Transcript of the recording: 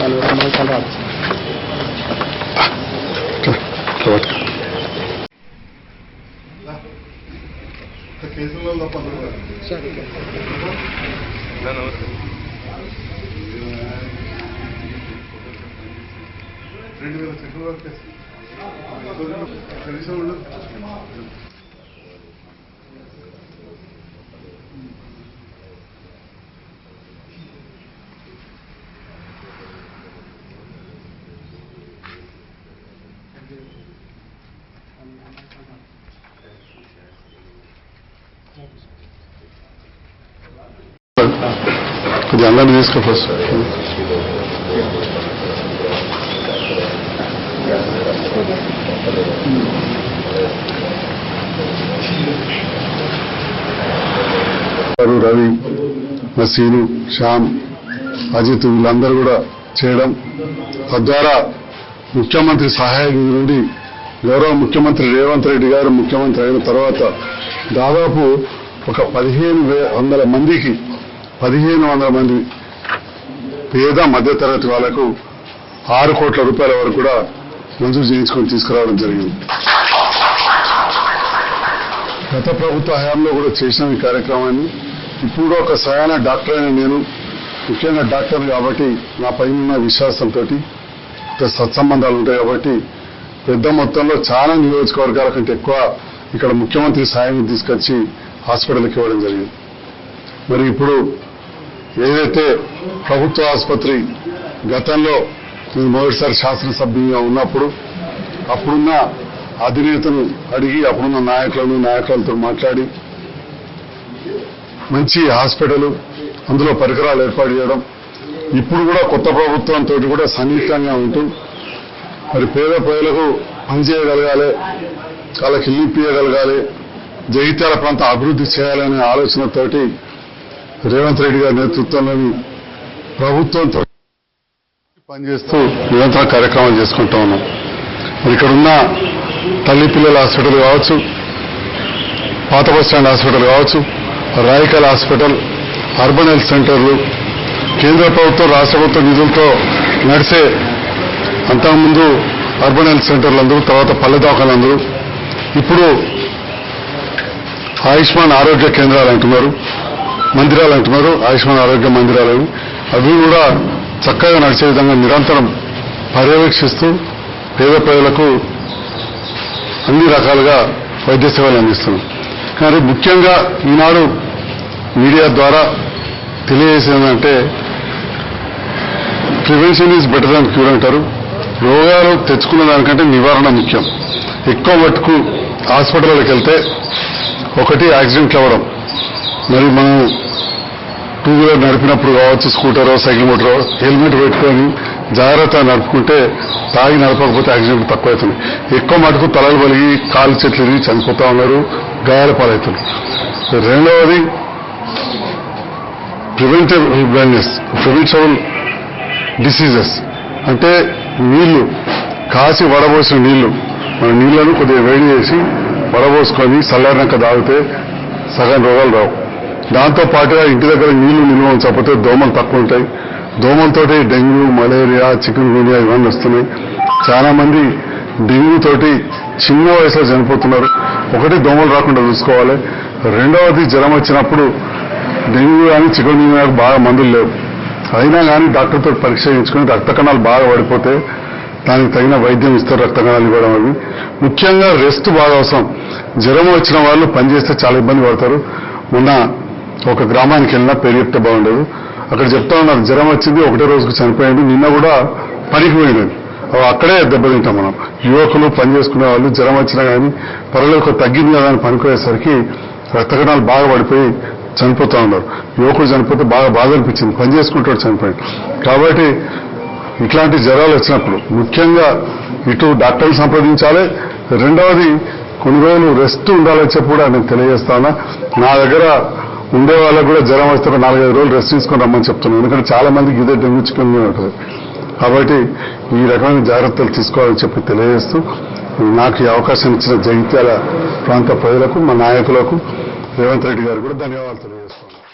వాళ్ళు సంవత్సరాలు రాదు కేసులలో తప్ప సరే రెండు వేల సెంట్రల్ వర్క్ కేసు కనీసం ఉండదు కొద్దిగా అందరినీ తీసుకో ఫస్ట్ రవి నసీను శ్యామ్ అజిత్ వీళ్ళందరూ కూడా చేయడం తద్వారా ముఖ్యమంత్రి సహాయ నిధి నుండి గౌరవ ముఖ్యమంత్రి రేవంత్ రెడ్డి గారు ముఖ్యమంత్రి అయిన తర్వాత దాదాపు ఒక పదిహేను వందల మందికి పదిహేను వందల మంది పేద మధ్యతరగతి వాళ్ళకు ఆరు కోట్ల రూపాయల వరకు కూడా మంజూరు చేయించుకొని తీసుకురావడం జరిగింది. గత ప్రభుత్వ హయాంలో కూడా చేసిన ఈ కార్యక్రమాన్ని. ఇప్పుడు ఒక సయాన డాక్టర్ అయిన నేను ముఖ్యంగా డాక్టర్ కాబట్టి నా పైన ఉన్న విశ్వాసంతో సత్సంబంధాలు ఉంటాయి కాబట్టి పెద్ద మొత్తంలో చాలా నియోజకవర్గాల కంటే ఎక్కువ ఇక్కడ ముఖ్యమంత్రి సాయం తీసుకొచ్చి హాస్పిటల్కి ఇవ్వడం జరిగింది. మరి ఇప్పుడు ఏదైతే ప్రభుత్వ ఆసుపత్రి గతంలో నేను మొదటిసారి శాసనసభ్యునిగా ఉన్నప్పుడు అప్పుడున్న అధినేతను అడిగి అప్పుడున్న నాయకులను నాయకులతో మాట్లాడి మంచి హాస్పిటల్ అందులో పరికరాలు ఏర్పాటు చేయడం ఇప్పుడు కూడా కొత్త ప్రభుత్వంతో కూడా సన్నిహితంగా ఉంటూ మరి పేద ప్రజలకు పనిచేయగలగాలి వాళ్ళకి ఇల్లు ఇప్పించగలగాలి జగిత్యాల ప్రాంత అభివృద్ధి చేయాలనే ఆలోచనతోటి రేవంత్ రెడ్డి గారి నేతృత్వంలోని ప్రభుత్వంతో పనిచేస్తూ నిరంతర కార్యక్రమాలు చేసుకుంటూ ఉన్నాం. మరి ఇక్కడ ఉన్న తల్లి పిల్లల హాస్పిటల్ కావచ్చు పాత బస్ స్టాండ్ హాస్పిటల్ కావచ్చు రాయకల్ హాస్పిటల్ అర్బన్ హెల్త్ సెంటర్లు కేంద్ర ప్రభుత్వం రాష్ట్ర ప్రభుత్వ నిధులతో నడిసే అంతకుముందు అర్బన్ హెల్త్ సెంటర్లు అందరూ తర్వాత పల్లె దవాఖాలు అందరూ ఇప్పుడు ఆయుష్మాన్ ఆరోగ్య కేంద్రాలు అంటున్నారు మందిరాలు అంటున్నారు ఆయుష్మాన్ ఆరోగ్య మందిరాలు అవి. కూడా చక్కగా నడిచే విధంగా నిరంతరం పర్యవేక్షిస్తూ పేద ప్రజలకు అన్ని రకాలుగా వైద్య సేవలు అందిస్తున్నాం. కానీ ముఖ్యంగా ఈనాడు మీడియా ద్వారా తెలియజేసేదంటే prevention is better than cure అంటారు. రోగాలు తెచ్చుకున్న దానికంటే నివారణ ముఖ్యం. ఎక్కువ మట్టుకు హాస్పిటల్కి వెళ్తే ఒకటి యాక్సిడెంట్లు అవ్వడం. మరి మనం టూ వీలర్ నడిపినప్పుడు కావచ్చు స్కూటరో సైకిల్ మోటరో హెల్మెట్ పెట్టుకొని జాగ్రత్త నడుపుకుంటే తాగి నడపకపోతే యాక్సిడెంట్ తక్కువ అవుతుంది ఎక్కువ మటుకు తలలు పలిగి కాలు చెట్లు ఇరిగి చనిపోతా ఉన్నారు గాయాల పాలవుతున్నారు. రెండవది ప్రివెంటబుల్ బ్లైండ్నెస్ ప్రివెంటబుల్ డిసీజెస్ అంటే నీళ్ళు కాసి వడబోసిన నీళ్ళు. మన నీళ్ళను కొద్దిగా వేడి చేసి వడబోసుకొని చల్లారినాక తాగితే సగం రోగాలు రావు. దాంతో పాటుగా ఇంటి దగ్గర నీళ్ళు నిల్వ ఉంచకపోతే దోమలు తక్కువ ఉంటాయి. దోమలతోటి డెంగ్యూ మలేరియా చికెన్ గునియా ఇవన్నీ వస్తున్నాయి. చాలామంది డెంగ్యూ తోటి చిన్న వయసులో చనిపోతున్నారు. ఒకటి దోమలు రాకుండా చూసుకోవాలి. రెండవది జ్వరం వచ్చినప్పుడు డెంగ్యూ కానీ చికెన్ గునియాకు బాగా మందులు లేవు. అయినా కానీ డాక్టర్తో పరీక్ష చేయించుకుని రక్త కణాలు బాగా పడిపోతే దానికి తగిన వైద్యం ఇస్తారు రక్త కణాలు ఇవ్వడం అవి. ముఖ్యంగా రెస్ట్ బాగా అవసరం. జ్వరం వచ్చిన వాళ్ళు పనిచేస్తే చాలా ఇబ్బంది పడతారు. మొన్న ఒక గ్రామానికి వెళ్ళినా పేరు చెప్తే బాగుండదు. అక్కడ చెప్తా ఉన్నారు జ్వరం వచ్చింది ఒకటే రోజుకు చనిపోయింది నిన్న కూడా పనికి పోయినది అవి అక్కడే దెబ్బతింటాం మనం. యువకులు పని చేసుకునే వాళ్ళు జ్వరం వచ్చినా కానీ పర్వాలేదు ఒక తగ్గింది కదా అని పనిపోయేసరికి రక్త కణాలు బాగా పడిపోయి చనిపోతూ ఉన్నారు. యువకుడు చనిపోతే బాగా బాధ అనిపించింది. పని చేసుకుంటాడు చనిపోయాడు. కాబట్టి ఇట్లాంటి జ్వరాలు వచ్చినప్పుడు ముఖ్యంగా ఇటు డాక్టర్ని సంప్రదించాలి. రెండవది కొన్ని రోజులు రెస్ట్ ఉండాలని చెప్పి కూడా నేను తెలియజేస్తాను. నా దగ్గర ఉండే వాళ్ళకు కూడా జ్వరం వస్తే నాలుగైదు రోజులు రెస్ట్ తీసుకొని రమ్మని చెప్తున్నాను. ఎందుకంటే చాలా మందికి ఇదే డెంగ్యూ చికెన్ ఉంటుంది. కాబట్టి ఈ రకమైన జాగ్రత్తలు తీసుకోవాలని చెప్పి తెలియజేస్తూ నాకు ఈ అవకాశం ఇచ్చిన జగిత్యాల ప్రాంత ప్రజలకు మా నాయకులకు రేవంత్ రెడ్డి గారు కూడా ధన్యవాదాలు తెలియజేస్తున్నాను